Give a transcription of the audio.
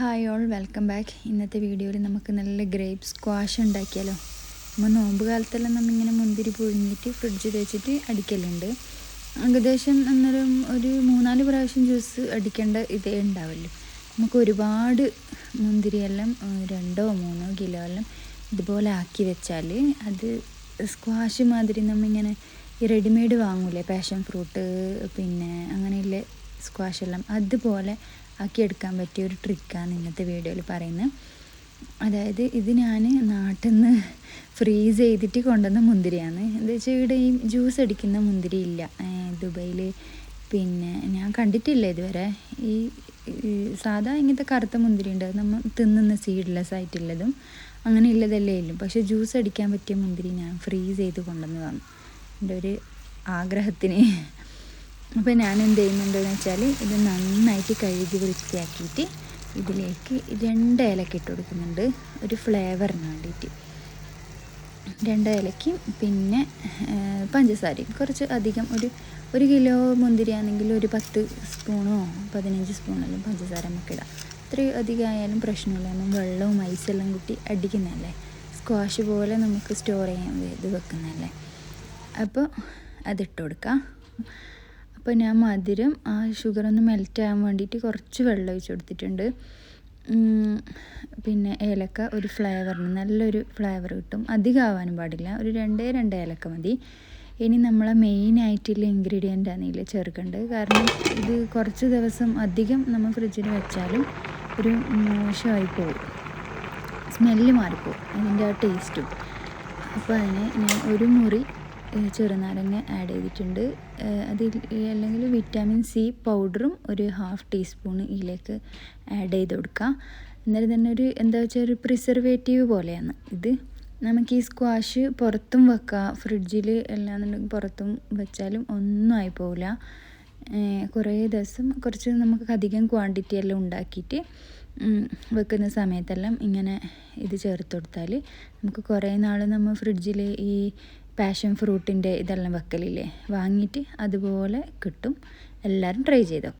Hi all welcome back ഇന്നത്തെ വീഡിയോയിൽ നമുക്ക് നല്ല ഗ്രേപ്പ് സ്ക്വാഷ് ഉണ്ടാക്കിയാലോ? നമ്മൾ നോമ്പ് കാലത്തെല്ലാം നമ്മിങ്ങനെ മുന്തിരി പുഴുങ്ങിയിട്ട് ഫ്രിഡ്ജിൽ വെച്ചിട്ട് അടിക്കലുണ്ട്. ഏകദേശം അന്നേരം ഒരു മൂന്നാൽ പ്രാവശ്യം ജ്യൂസ് അടിക്കേണ്ട ഇതേ ഉണ്ടാവല്ലോ നമുക്ക് ഒരുപാട് മുന്തിരിയെല്ലാം രണ്ടോ മൂന്നോ കിലോ എല്ലാം ഇതുപോലെ ആക്കി വെച്ചാൽ അത് സ്ക്വാഷ് മാതിരി നമ്മിങ്ങനെ ഈ റെഡിമെയ്ഡ് വാങ്ങൂലേ? പാഷൻ ഫ്രൂട്ട് പിന്നെ അങ്ങനെയുള്ള സ്ക്വാഷ് എല്ലാം. അതുപോലെ ആക്കിയെടുക്കാൻ പറ്റിയ ഒരു ട്രിക്കാണ് ഇന്നത്തെ വീഡിയോയിൽ പറയുന്നത്. അതായത് ഇത് ഞാൻ നാട്ടിൽ നിന്ന് ഫ്രീസ് ചെയ്തിട്ട് കൊണ്ടുവന്ന മുന്തിരിയാണ്. എന്താ വെച്ചാൽ ഇവിടെ ഈ ജ്യൂസ് അടിക്കുന്ന മുന്തിരി ഇല്ല. ദുബൈയിൽ പിന്നെ ഞാൻ കണ്ടിട്ടില്ല ഇതുവരെ. ഈ സാധാ ഇങ്ങനത്തെ കറുത്ത മുന്തിരി ഉണ്ട്. നമ്മൾ തിന്നുന്ന സീഡ്ലെസ് ആയിട്ടുള്ളതും അങ്ങനെ ഉള്ളതല്ലേ ഇല്ലും പക്ഷേ ജ്യൂസ് അടിക്കാൻ പറ്റിയ മുന്തിരി ഞാൻ ഫ്രീസ് ചെയ്ത് കൊണ്ടുവന്നതാണ്. എന്റെ ഒരു ആഗ്രഹത്തിന്. അപ്പോൾ ഞാൻ എന്ത് ചെയ്യുന്നുണ്ടെന്ന് വെച്ചാൽ ഇത് നന്നായിട്ട് കഴുകി വൃത്തിയാക്കിയിട്ട് ഇതിലേക്ക് രണ്ട് ഏലക്ക ഇട്ട് കൊടുക്കുന്നുണ്ട്. ഒരു ഫ്ലേവറിന് വേണ്ടിയിട്ട് രണ്ട് ഏലക്കും പിന്നെ പഞ്ചസാരയും. കുറച്ച് അധികം ഒരു ഒരു കിലോ മുന്തിരിയാണെങ്കിൽ ഒരു പത്ത് സ്പൂണോ പതിനഞ്ച് സ്പൂണെല്ലാം പഞ്ചസാര നമുക്ക് ഇടാം. അത്രയും അധികം ആയാലും പ്രശ്നമില്ല. നമ്മൾ വെള്ളവും ഐസെല്ലാം കൂട്ടി അടിക്കുന്നതല്ലേ? സ്ക്വാഷ് പോലെ നമുക്ക് സ്റ്റോർ ചെയ്യാൻ ഇത് വെക്കുന്നതല്ലേ? അപ്പോൾ അതിട്ട് കൊടുക്കാം. അപ്പോൾ ഞാൻ മധുരം ആ ഷുഗർ ഒന്ന് മെൽറ്റ് ആകാൻ വേണ്ടിയിട്ട് കുറച്ച് വെള്ളം ഒഴിച്ച് കൊടുത്തിട്ടുണ്ട്. പിന്നെ ഏലക്ക ഒരു ഫ്ലേവറിന് നല്ലൊരു ഫ്ലേവർ കിട്ടും. അധികം ആവാനും പാടില്ല. ഒരു രണ്ടേ രണ്ട് ഏലക്ക മതി. ഇനി നമ്മളെ മെയിൻ ആയിട്ടുള്ള ഇൻഗ്രീഡിയന്റ് ആണ് ഇതിൽ ചേർക്കേണ്ടത് കാരണം ഇത് കുറച്ച് ദിവസം അധികം നമ്മൾ ഫ്രിഡ്ജിൽ വെച്ചാലും ഒരു മോശമായി പോകും. സ്മെല്ല് മാറിപ്പോവും. അതിന്റെ ആ ടേസ്റ്റും അപ്പോൾ അതിന് ഞാൻ ഒരു മുറി ചെറുനാരങ്ങ ആഡ് ചെയ്തിട്ടുണ്ട്. അത് അല്ലെങ്കിൽ വിറ്റാമിൻ സി പൗഡറും ഒരു ഹാഫ് ടീസ്പൂൺ ഇതിലേക്ക് ആഡ് ചെയ്ത് കൊടുക്കുക എന്നാലും തന്നെ ഒരു എന്താ വെച്ചാൽ ഒരു പ്രിസർവേറ്റീവ് പോലെയാണ് ഇത്. നമുക്ക് ഈ സ്ക്വാഷ് പുറത്തും വെക്കാം. ഫ്രിഡ്ജിൽ അല്ലാന്നുണ്ടെങ്കിൽ പുറത്തും വെച്ചാലും ഒന്നും ആയി പോവില്ല കുറേ ദിവസം കുറച്ച് നമുക്ക് അധികം ക്വാണ്ടിറ്റി എല്ലാം ഉണ്ടാക്കിയിട്ട് വെക്കുന്ന സമയത്തെല്ലാം ഇങ്ങനെ ഇത് ചേർത്ത് കൊടുത്താൽ നമുക്ക് കുറേ നാൾ നമ്മൾ ഫ്രിഡ്ജിൽ ഈ പാഷൻ ഫ്രൂട്ടിന്റെ ഇതെല്ലാം വെക്കലില്ലേ? വാങ്ങിയിട്ട് അതുപോലെ കിട്ടും. എല്ലാവരും ട്രൈ ചെയ്തോ?